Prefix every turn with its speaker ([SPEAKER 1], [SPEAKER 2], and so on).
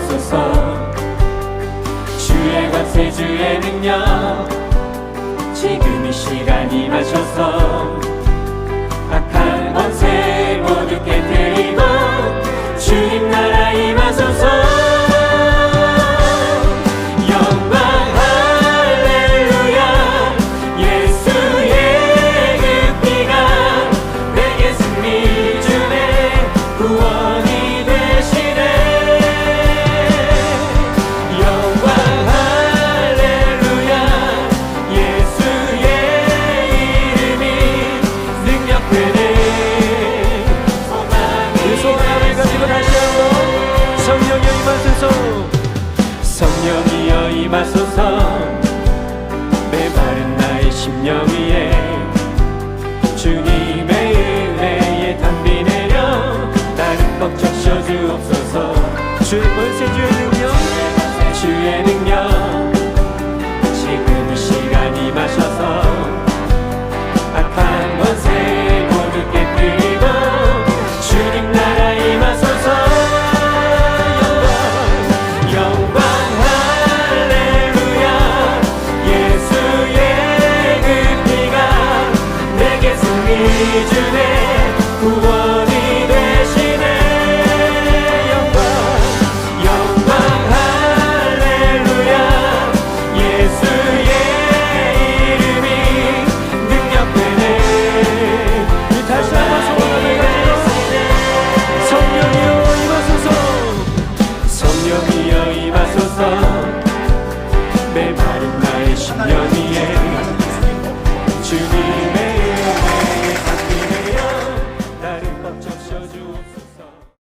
[SPEAKER 1] 주옵소서 주의 권세 주의 능력
[SPEAKER 2] 지금 이 시간 임하셔서
[SPEAKER 1] 악한 권세 위에 주님의 은혜에 담비 내려 나를 벅차셔 주옵소서.
[SPEAKER 2] 주의 권세 주의 능력
[SPEAKER 1] 주의 능력. 은혜 구원